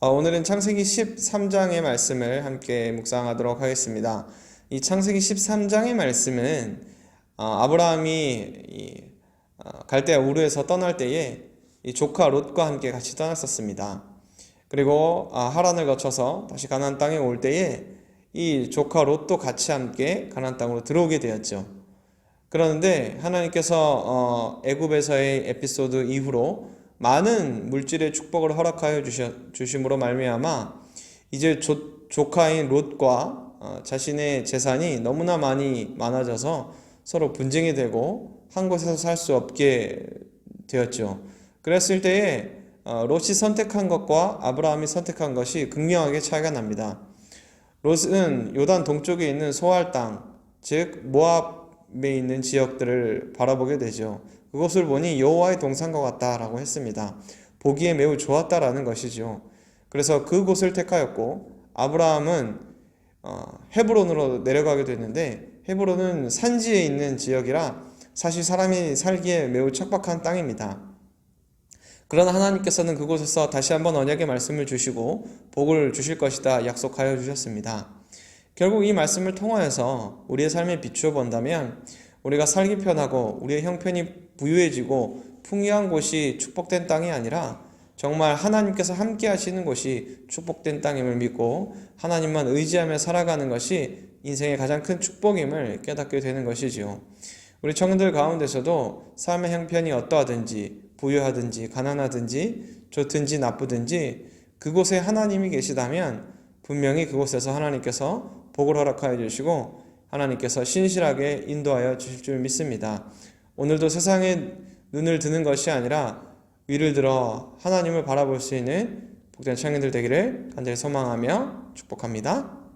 어, 오늘은 창세기 13장의 말씀을 함께 묵상하도록 하겠습니다. 이 창세기 13장의 말씀은 어, 아브라함이 이, 어, 갈대아 우르에서 떠날 때에 이 조카 롯과 함께 같이 떠났었습니다. 그리고 아, 하란을 거쳐서 다시 가나안 땅에 올 때에 이 조카 롯도 같이 함께 가나안 땅으로 들어오게 되었죠. 그러는데 하나님께서 어, 애굽에서의 에피소드 이후로 많은 물질의 축복을 허락하여 주심으로 말미암아 이제 조, 조카인 롯과 어, 자신의 재산이 너무나 많이 많아져서 서로 분쟁이 되고 한 곳에서 살 수 없게 되었죠. 그랬을 때에 어, 롯이 선택한 것과 아브라함이 선택한 것이 극명하게 차이가 납니다. 롯은 요단 동쪽에 있는 소알 땅, 즉 모압 에 있는 지역들을 바라보게 되죠. 그것을 보니 여호와의 동산과 같다라고 했습니다. 보기에 매우 좋았다라는 것이죠. 그래서 그곳을 택하였고 아브라함은 어, 헤브론으로 내려가게 됐는데 헤브론은 산지에 있는 지역이라 사실 사람이 살기에 매우 척박한 땅입니다. 그러나 하나님께서는 그곳에서 다시 한번 언약의 말씀을 주시고 복을 주실 것이다 약속하여 주셨습니다. 결국 이 말씀을 통하여서 우리의 삶에 비추어 본다면 우리가 살기 편하고 우리의 형편이 부유해지고 풍요한 곳이 축복된 땅이 아니라 정말 하나님께서 함께 하시는 곳이 축복된 땅임을 믿고 하나님만 의지하며 살아가는 것이 인생의 가장 큰 축복임을 깨닫게 되는 것이지요. 우리 청년들 가운데서도 삶의 형편이 어떠하든지 부유하든지 가난하든지 좋든지 나쁘든지 그곳에 하나님이 계시다면 분명히 그곳에서 하나님께서 복을 허락하여 주시고 하나님께서 신실하게 인도하여 주실 줄 믿습니다. 오늘도 세상에 눈을 드는 것이 아니라 위를 들어 하나님을 바라볼 수 있는 복된 청년들 되기를 간절히 소망하며 축복합니다.